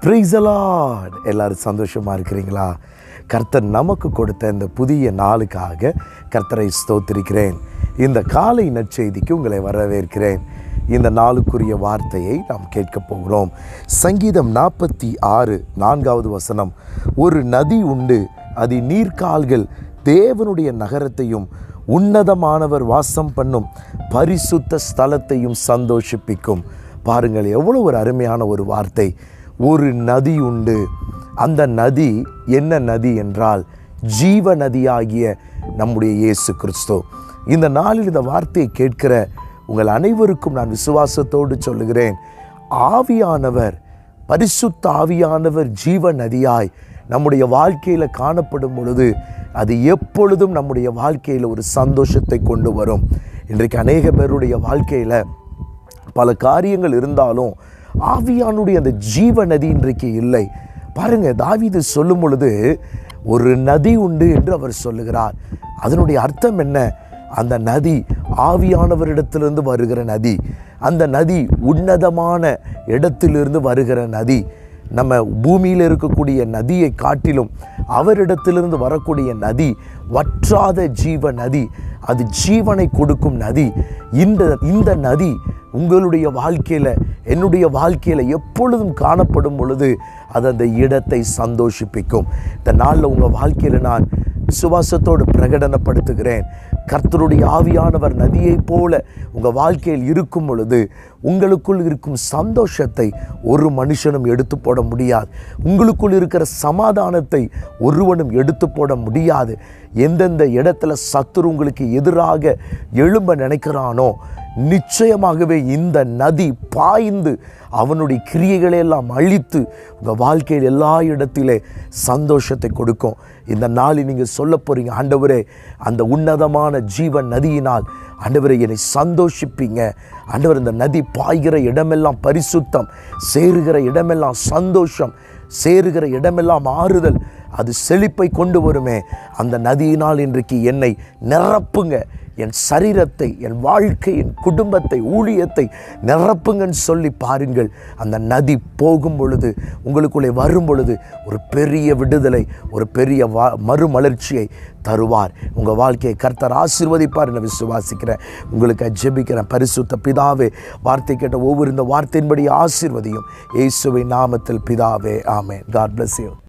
ப்ரைஸலாட் எல்லோரும் சந்தோஷமாக இருக்கிறீங்களா? கர்த்தர் நமக்கு கொடுத்த இந்த புதிய நாளுக்காக கர்த்தரை ஸ்தோத்திருக்கிறேன். இந்த காலை நற்செய்திக்கு உங்களை வரவேற்கிறேன். இந்த நாளுக்குரிய வார்த்தையை நாம் கேட்கப் போகிறோம். சங்கீதம் நாற்பத்தி ஆறு நான்காவது வசனம். ஒரு நதி உண்டு அது நீர்க்கால்கள் தேவனுடைய நகரத்தையும் உன்னதமானவர் வாசம் பண்ணும் பரிசுத்த ஸ்தலத்தையும் சந்தோஷிப்பிக்கும். பாருங்கள் எவ்வளோ ஒரு அருமையான ஒரு வார்த்தை. ஒரு நதி உண்டு. அந்த நதி என்ன நதி என்றால் ஜீவ நதியாகிய நம்முடைய இயேசு கிறிஸ்து. இந்த நாளில் இந்த வார்த்தையை கேட்கிற உங்கள் அனைவருக்கும் நான் விசுவாசத்தோடு சொல்லுகிறேன். ஆவியானவர் பரிசுத்த ஆவியானவர் ஜீவ நதியாய் நம்முடைய வாழ்க்கையில் காணப்படும் பொழுது அது எப்பொழுதும் நம்முடைய வாழ்க்கையில் ஒரு சந்தோஷத்தை கொண்டு வரும். இன்றைக்கு அநேக பேருடைய வாழ்க்கையில் பல காரியங்கள் இருந்தாலும் ஆவியானுடைய அந்த ஜீவ நதி இன்றைக்கு இல்லை. பாருங்கள் தாவிது சொல்லும் பொழுது ஒரு நதி உண்டு என்று அவர் சொல்லுகிறார். அதனுடைய அர்த்தம் என்ன? அந்த நதி ஆவியானவரிடத்திலிருந்து வருகிற நதி அந்த நதி உன்னதமான இடத்திலிருந்து வருகிற நதி. நம்ம பூமியில் இருக்கக்கூடிய நதியை காட்டிலும் அவரிடத்திலிருந்து வரக்கூடிய நதி வற்றாத ஜீவ நதி அது ஜீவனை கொடுக்கும் நதி. இந்த இந்த நதி உங்களுடைய வாழ்க்கையில் என்னுடைய வாழ்க்கையில் எப்பொழுதும் காணப்படும் பொழுது அது அந்த இடத்தை சந்தோஷிப்பிக்கும். இந்த நாளில் உங்கள் வாழ்க்கையில் நான் விசுவாசத்தோடு பிரகடனப்படுத்துகிறேன். கர்த்தருடைய ஆவியானவர் நதியைப் போல உங்கள் வாழ்க்கையில் இருக்கும் பொழுது உங்களுக்குள் இருக்கும் சந்தோஷத்தை ஒரு மனுஷனும் எடுத்து போட முடியாது. உங்களுக்குள் இருக்கிற சமாதானத்தை ஒருவனும் எடுத்து போட முடியாது. எந்தெந்த இடத்துல சத்துரு உங்களுக்கு எதிராக எழும்ப நினைக்கிறானோ நிச்சயமாகவே இந்த நதி பாய்ந்து அவனுடைய கிரியைகளை எல்லாம் அழித்து உங்கள் வாழ்க்கையில் எல்லா இடத்திலே சந்தோஷத்தை கொடுக்கும். இந்த நாளில் நீங்கள் சொல்ல போகிறீங்க ஆண்டவரே அந்த உன்னதமான ஜீவன் நதியினால் ஆண்டவரை என்னை சந்தோஷிப்பீங்க. ஆண்டவர் இந்த நதி பாய்கிற இடமெல்லாம் பரிசுத்தம் சேருகிற இடமெல்லாம் சந்தோஷம் சேருகிற இடமெல்லாம் ஆறுதல் அது செழிப்பை கொண்டு வருமே. அந்த நதியினால் இன்றைக்கு என்னை நிரப்புங்க. என் சரீரத்தை என் வாழ்க்கை என் குடும்பத்தை ஊழியத்தை நிரப்புங்கன்னு சொல்லி பாருங்கள். அந்த நதி போகும் பொழுது உங்களுக்குள்ளே வரும் பொழுது ஒரு பெரிய விடுதலை ஒரு பெரிய வா மறுமலர்ச்சியை தருவார். உங்கள் வாழ்க்கையை கர்த்தர் ஆசிர்வதிப்பார் என விசுவாசிக்கிறேன். உங்களுக்கு ஜெபிக்கிறேன். பரிசுத்த பிதாவே வார்த்தை கேட்ட ஒவ்வொரு இந்த வார்த்தையின்படி ஆசிர்வதியும். இயேசுவை நாமத்தில் பிதாவே ஆமே காட் பிளஸ் யூ